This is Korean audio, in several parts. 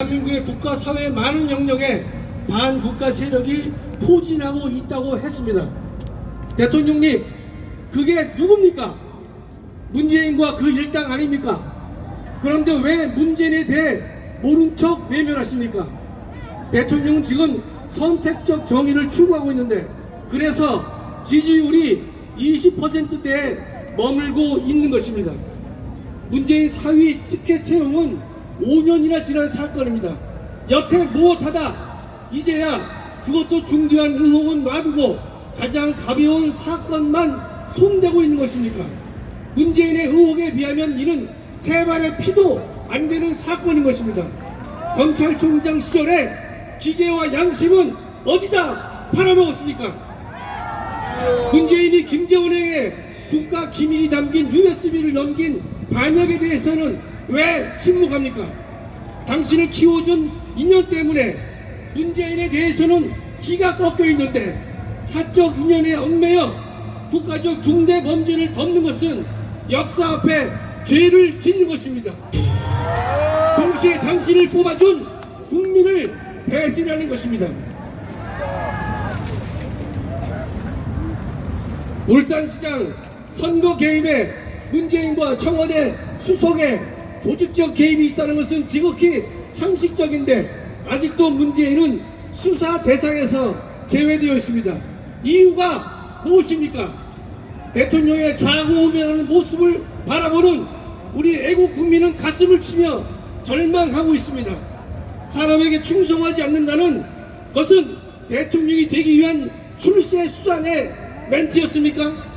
대한민국의 국가 사회 많은 영역에 반국가 세력이 포진하고 있다고 했습니다. 대통령님, 그게 누굽니까? 문재인과 그 일당 아닙니까? 그런데 왜 문재인에 대해 모른 척 외면하십니까? 대통령은 지금 선택적 정의를 추구하고 있는데 그래서 지지율이 20%대에 머물고 있는 것입니다. 문재인 사위 특혜 채용은 5년이나 지난 사건입니다. 여태 무엇하다 이제야 그것도 중대한 의혹은 놔두고 가장 가벼운 사건만 손대고 있는 것입니까? 문재인의 의혹에 비하면 이는 세 발의 피도 안 되는 사건인 것입니다. 검찰총장 시절에 기계와 양심은 어디다 팔아먹었습니까? 문재인이 김재원에게 국가 기밀이 담긴 USB를 넘긴 반역에 대해서는 왜 침묵합니까? 당신을 키워준 인연 때문에 문재인에 대해서는 기가 꺾여 있는데 사적 인연에 얽매여 국가적 중대 범죄를 덮는 것은 역사 앞에 죄를 짓는 것입니다. 동시에 당신을 뽑아준 국민을 배신하는 것입니다. 울산시장 선거 개입에 문재인과 청와대 수석의 조직적 개입이 있다는 것은 지극히 상식적인데 아직도 문재인은 수사 대상에서 제외되어 있습니다. 이유가 무엇입니까? 대통령의 좌우우면하는 모습을 바라보는 우리 애국 국민은 가슴을 치며 절망하고 있습니다. 사람에게 충성하지 않는다는 것은 대통령이 되기 위한 출세 수단의 멘트였습니까?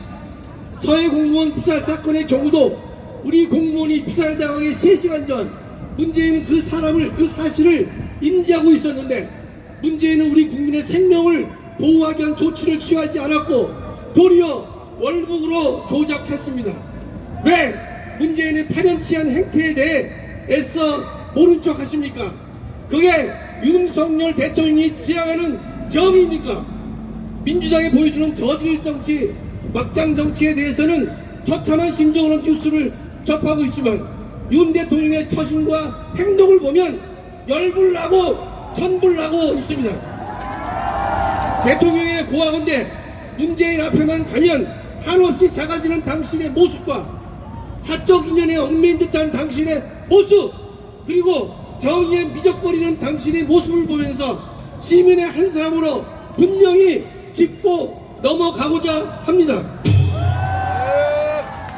서해 공무원 피살 사건의 경우도 우리 공무원이 피살당하기 3시간 전 문재인은 그 사람을 그 사실을 인지하고 있었는데 문재인은 우리 국민의 생명을 보호하기 위한 조치를 취하지 않았고 도리어 월북으로 조작했습니다. 왜 문재인의 파렴치한 행태에 대해 애써 모른 척 하십니까? 그게 윤석열 대통령이 지향하는 정의입니까? 민주당이 보여주는 저질 정치, 막장 정치에 대해서는 처참한 심정으로 뉴스를 접하고 있지만 윤 대통령의 처신과 행동을 보면 열불나고 천불나고 있습니다. 대통령의 고하건대 문재인 앞에만 가면 한없이 작아지는 당신의 모습과 사적 인연에 얽매인 듯한 당신의 모습 그리고 정의에 미적거리는 당신의 모습을 보면서 시민의 한 사람으로 분명히 짚고 넘어가고자 합니다.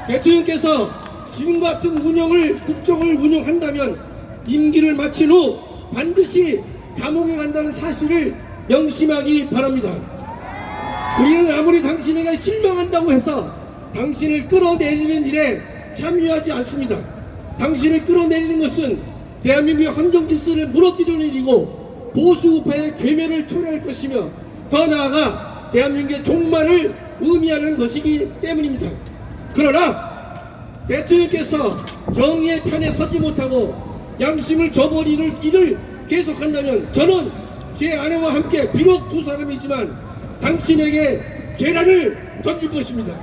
대통령께서 지금 같은 운영을 국정을 운영한다면 임기를 마친 후 반드시 감옥에 간다는 사실을 명심하기 바랍니다. 우리는 아무리 당신에게 실망한다고 해서 당신을 끌어내리는 일에 참여하지 않습니다. 당신을 끌어내리는 것은 대한민국의 헌정 질서를 무너뜨리는 일이고 보수 우파의 괴멸을 초래할 것이며 더 나아가 대한민국의 종말을 의미하는 것이기 때문입니다. 그러나 대통령께서 정의의 편에 서지 못하고 양심을 저버리는 일을 계속한다면 저는 제 아내와 함께 비록 두 사람이지만 당신에게 계란을 던질 것입니다.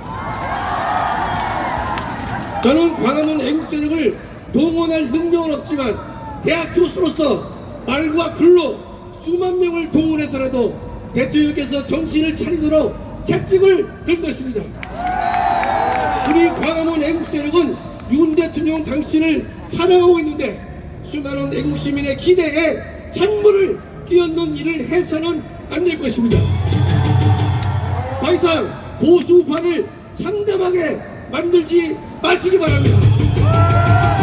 저는 광화문 애국 세력을 동원할 능력은 없지만 대학 교수로서 말과 글로 수만 명을 동원해서라도 대통령께서 정신을 차리도록 채찍을 들 것입니다. 우리 광화문 애국 세력은 윤 대통령 당신을 사랑하고 있는데 수많은 애국 시민의 기대에 찬물을 끼얹는 일을 해서는 안 될 것입니다. 더 이상 보수 우파를 참담하게 만들지 마시기 바랍니다.